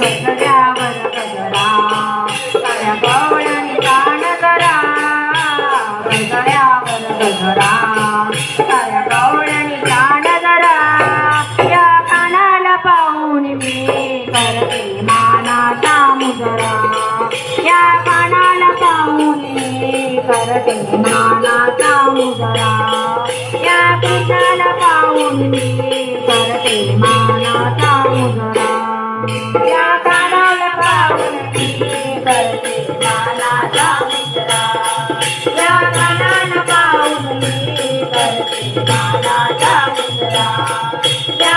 गजऱ्यावर गजरा या कानाला पाहून मी करते मानाचा मुजरा या कानाला पाहून करते मानाचा मुजरा या कृष्णाला करते मानाचा मुजरा Yeah. या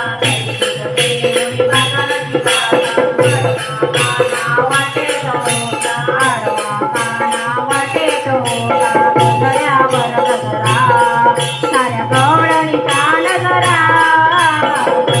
Thank you.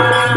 मला